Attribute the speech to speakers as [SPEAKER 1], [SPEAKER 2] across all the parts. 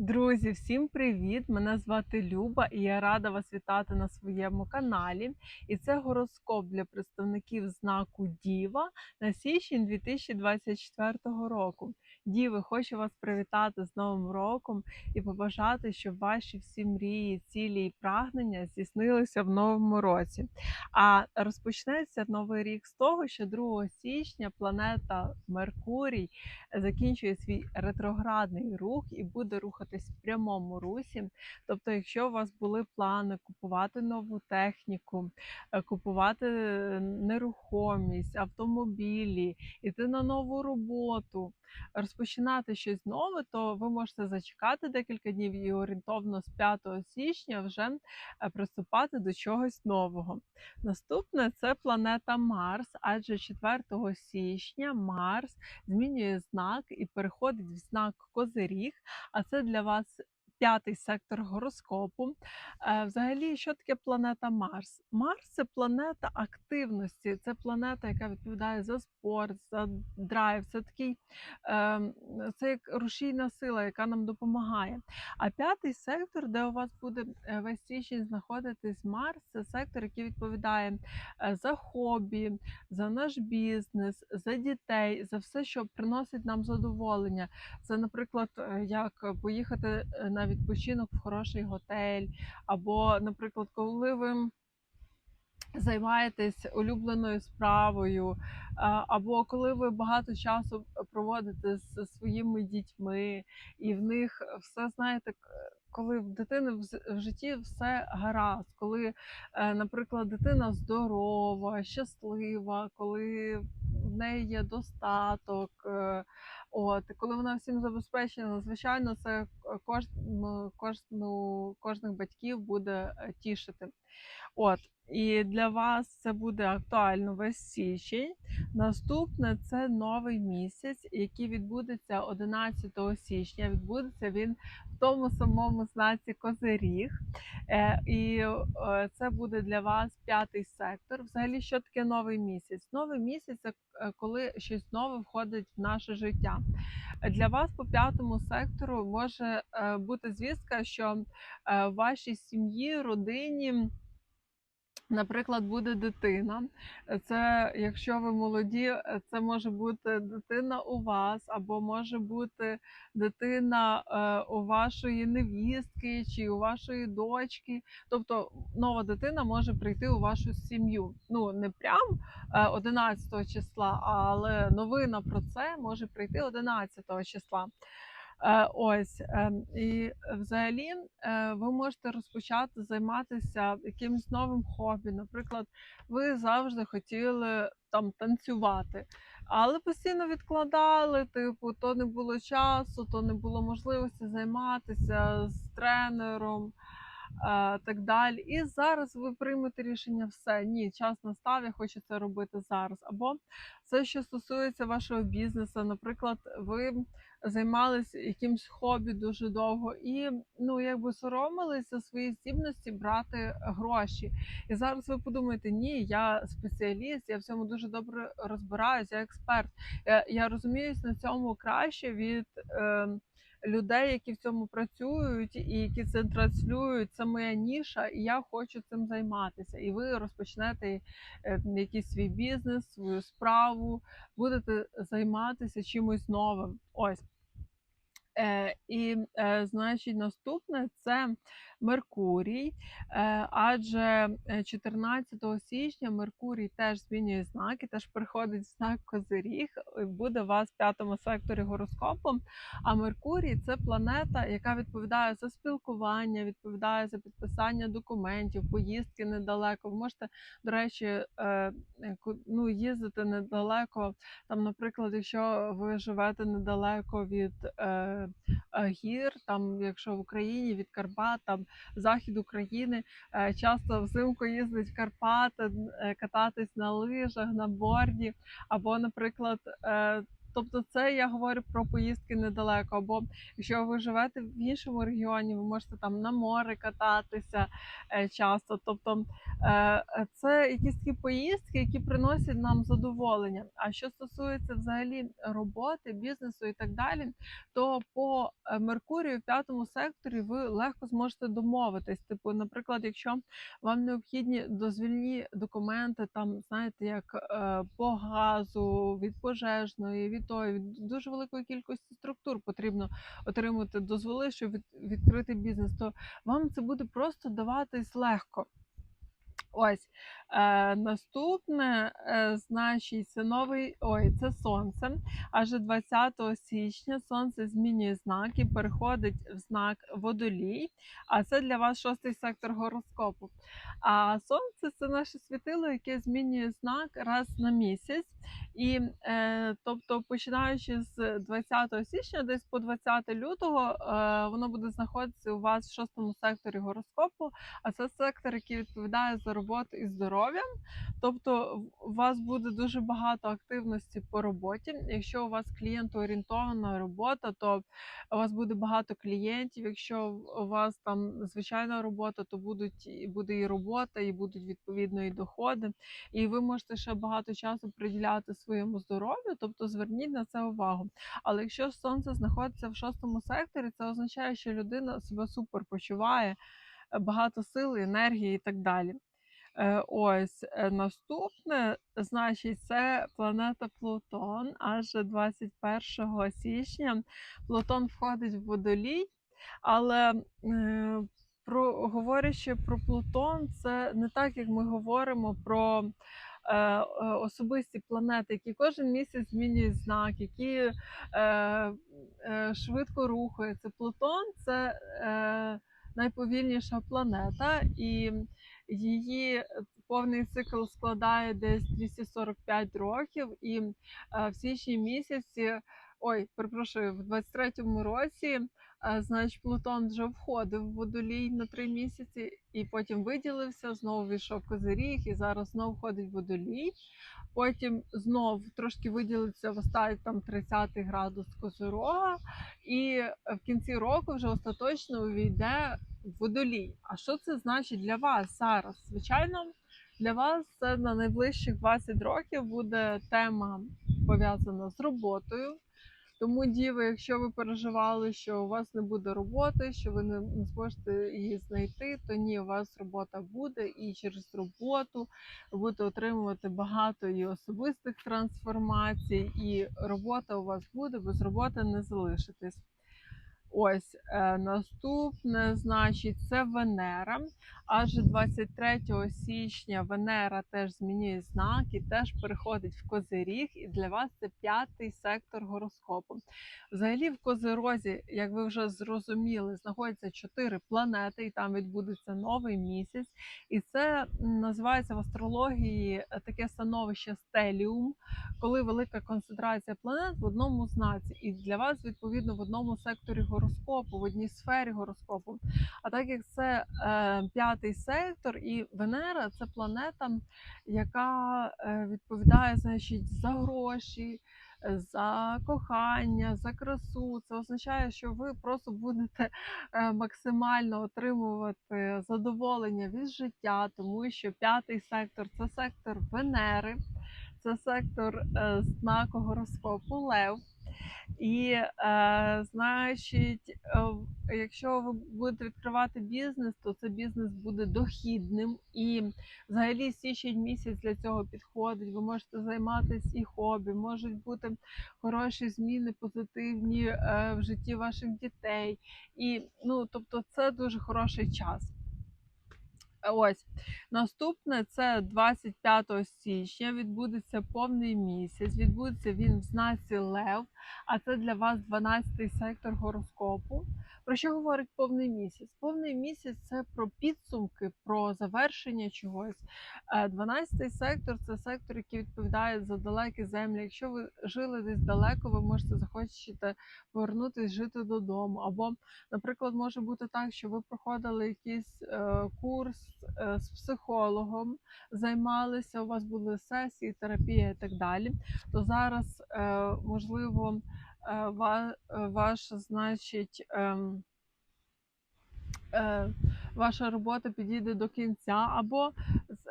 [SPEAKER 1] Друзі, всім привіт! Мене звати Люба і я рада вас вітати на своєму каналі. І це гороскоп для представників знаку Діва на січень 2024 року. Діви, хочу вас привітати з Новим роком і побажати, щоб ваші всі мрії, цілі і прагнення здійснилися в новому році. А розпочнеться новий рік з того, що 2 січня планета Меркурій закінчує свій ретроградний рух і буде рухатись в прямому русі. Тобто, якщо у вас були плани купувати нову техніку, е, купувати е, нерухомість, автомобілі, іти на нову роботу, розпочинати щось нове, то ви можете зачекати декілька днів і орієнтовно з 5 січня вже е, приступати до чогось нового. Наступне це планета Марс, адже 4 січня Марс змінює знак і переходить в знак Козиріг, а це для вас п'ятий сектор гороскопу. Е, Взагалі, що таке планета Марс? Марс це планета активності, це планета, яка відповідає за спорт, за драйв. Це такий ем, це як рушійна сила, яка нам допомагає. А п'ятий сектор, де у вас буде е, весь січень знаходитись Марс, це сектор, який відповідає е, за хобі, за наш бізнес, за дітей, за все, що приносить нам задоволення. Це, наприклад, як поїхати на відпочинок в хороший готель, або, наприклад, коли ви займаєтесь улюбленою справою, або коли ви багато часу проводите з своїми дітьми, і в них все знаєте. Коли в дитини в житті все гаразд, коли, е, наприклад, дитина здорова, щаслива, коли в неї є достаток, е, от, коли вона всім забезпечена, звичайно, це кожну, кожну, кожних батьків буде е, тішити. От, і для вас це буде актуально весь січень. Наступне це новий місяць, який відбудеться 11 січня. Відбудеться він в тому самому знаці Козиріг. Е, і е, це буде для вас п'ятий сектор. Взагалі, що таке новий місяць? Новий місяць це е, коли щось нове входить в наше життя. Для вас по п'ятому сектору може е, бути звістка, що е, в вашій сім'ї, родині. Наприклад, буде дитина. Це якщо ви молоді, е, це може бути дитина у вас, або може бути дитина е, у вашої невістки чи у вашої дочки. Тобто нова дитина може прийти у вашу сім'ю. Ну не прям е, 11 числа, але новина про це може прийти 11 числа. Е, Ось е, і взагалі е, ви можете розпочати займатися якимось новим хобі. Наприклад, ви завжди хотіли там танцювати, але постійно відкладали. Типу, то не було часу, то не було можливості займатися з тренером. е, Так далі, і зараз ви приймете рішення все. Ні, час настав, я хочу це робити зараз. Або це, що стосується вашого бізнесу, наприклад, ви займалися якимсь хобі дуже довго і ну якби соромилися свої здібності брати гроші. І зараз ви подумаєте, ні, я спеціаліст, я в цьому дуже добре розбираюся, я експерт. Я, я розуміюсь на цьому краще від. Е, Людей, які в цьому працюють і які це транслюють, це моя ніша, і я хочу цим займатися. І ви розпочнете е, якийсь свій бізнес, свою справу, будете займатися чимось новим. Ось. Е, і, е, значить, наступне це Меркурій, е, адже е, 14 січня Меркурій теж змінює знак і теж приходить знак Козиріг, і буде у вас в п'ятому секторі гороскопу. А Меркурій це планета, яка відповідає за спілкування, відповідає за підписання документів, поїздки недалеко. Ви можете, до речі, ну, їздити недалеко. Там, наприклад, якщо ви живете недалеко від гір, там, якщо в Україні від Карпат, там захід України, е, часто взимку їздить в Карпати, е, кататись на лижах, на борді, або, наприклад, е, Тобто, це я говорю про поїздки недалеко. Або якщо ви живете в іншому регіоні, ви можете там на море кататися е, часто. Тобто е, е, це якісь такі поїздки, які приносять нам задоволення. А що стосується взагалі роботи, бізнесу і так далі, то по Меркурію в п'ятому секторі ви легко зможете домовитись. Типу, наприклад, якщо вам необхідні дозвільні документи, там знаєте, як по газу, від пожежної, від тої, від дуже великої кількості структур потрібно отримати дозволи, щоб від, відкрити бізнес, то вам це буде просто даватись легко. Ось е, наступне, е, значить, це новий ой, це сонце. Аж 20 січня сонце змінює знак і переходить в знак водолій. А це для вас шостий сектор гороскопу. А сонце це наше світило, яке змінює знак раз на місяць. І е, тобто, починаючи з 20 січня, десь по 20 лютого, е, воно буде знаходитися у вас в шостому секторі гороскопу. А це сектор, який відповідає за роботу і здоров'я. Тобто, у вас буде дуже багато активності по роботі. Якщо у вас клієнтоорієнтована робота, то у вас буде багато клієнтів. Якщо у вас там звичайна робота, то будуть буде і робота, і будуть відповідно і доходи. І ви можете ще багато часу приділяти своєму здоров'ю, тобто зверніть на це увагу. Але якщо сонце знаходиться в шостому секторі, це означає, що людина себе супер почуває, багато сили, енергії і так далі. Е, Ось е, наступне, значить, це планета Плутон. Аж 21 січня Плутон входить в водолій, але е, про, говорячи про Плутон, це не так, як ми говоримо про особисті планети, які кожен місяць змінюють знак, які е, е, швидко рухаються. Плутон це е, найповільніша планета, і її повний цикл складає десь 245 років, і е, в січні місяці. Ой, перепрошую, в 23-му році, е, значить, Плутон вже входив в водолій на три місяці, і потім виділився, знову війшов козиріг, і зараз знову входить в водолій. Потім знов трошки виділиться в останній там 30 градус козирога, і в кінці року вже остаточно увійде водолій. А що це значить для вас зараз? Звичайно, для вас це на найближчих 20 років буде тема пов'язана з роботою. Тому, діви, якщо ви переживали, що у вас не буде роботи, що ви не зможете її знайти, то ні, у вас робота буде, і через роботу ви будете отримувати багато і особистих трансформацій, і робота у вас буде, без роботи не залишитесь. Ось е, наступне, значить, це Венера. Аж 23 січня Венера теж змінює знак і теж переходить в Козиріг. І для вас це п'ятий сектор гороскопу. Взагалі, в Козирозі, як ви вже зрозуміли, знаходяться чотири планети, і там відбудеться новий місяць. І це називається в астрології е, таке становище стеліум, коли велика концентрація планет в одному знаці, і для вас відповідно в одному секторі гороскопу, в одній сфері гороскопу. А так як це е, п'ятий сектор, і Венера це планета, яка е, відповідає значить, за гроші. За кохання, за красу, це означає, що ви просто будете е, максимально отримувати задоволення від життя, тому що п'ятий сектор це сектор Венери, це сектор е, знаку гороскопу Лев. І, е, значить, е, якщо ви будете відкривати бізнес, то це бізнес буде дохідним. І взагалі січень місяць для цього підходить. Ви можете займатися і хобі, можуть бути хороші зміни, позитивні е, в житті ваших дітей. І ну, тобто, це дуже хороший час. Ось наступне це 25 січня. Відбудеться повний місяць. Відбудеться він в знаці Лев, а це для вас 12 сектор гороскопу. Про що говорить повний місяць? Повний місяць це про підсумки, про завершення чогось. 12 сектор це сектор, який відповідає за далекі землі. Якщо ви жили десь далеко, ви можете захочете повернутися жити додому. Або, наприклад, може бути так, що ви проходили якийсь е, курс е, з психологом займалися, у вас були сесії, терапія і так далі, то зараз, е, можливо, е, е, ваш, значить, ем, е, ваша робота підійде до кінця, або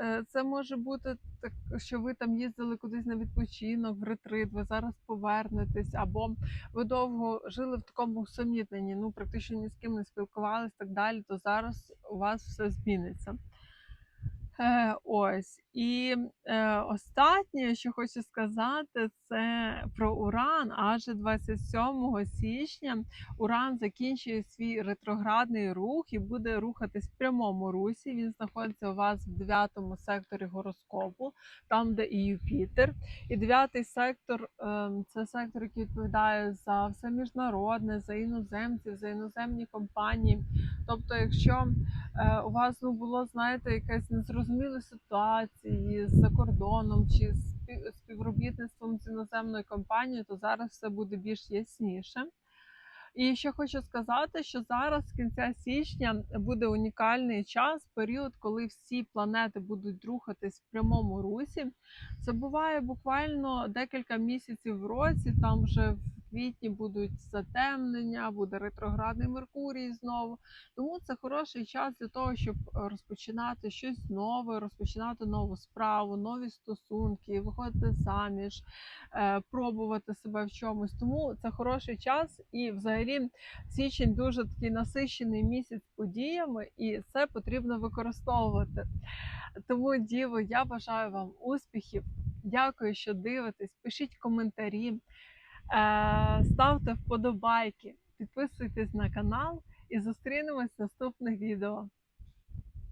[SPEAKER 1] е, це може бути так, що ви там їздили кудись на відпочинок, в ретрит, ви зараз повернетесь, або ви довго жили в такому усамітненні, ну практично ні з ким не спілкувалися, так далі, то зараз у вас все зміниться. Е, ось. І е, останнє, що хочу сказати, це про Уран. Адже 27 січня Уран закінчує свій ретроградний рух і буде рухатись в прямому русі. Він знаходиться у вас в 9 секторі гороскопу, там, де і Юпітер. І дев'ятий сектор е, це сектор, який відповідає за все міжнародне, за іноземців, за іноземні компанії. Тобто, якщо е, у вас ну було, знаєте, якась незрозуміла ситуації за кордоном чи з співробітництвом з іноземною компанією, то зараз все буде більш ясніше. І ще хочу сказати, що зараз з кінця січня буде унікальний час, період, коли всі планети будуть рухатись в прямому русі. Це буває буквально декілька місяців в році. Там вже в квітні будуть затемнення, буде ретроградний Меркурій знову. Тому це хороший час для того, щоб е, розпочинати щось нове, розпочинати нову справу, нові стосунки, виходити заміж, е, пробувати себе в чомусь. Тому це хороший час, і взагалі січень дуже такий насичений місяць подіями, і це потрібно використовувати. Тому, Діво, я бажаю вам успіхів. Дякую, що дивитесь. Пишіть коментарі, ставте вподобайки, підписуйтесь на канал і зустрінемось в наступних відео.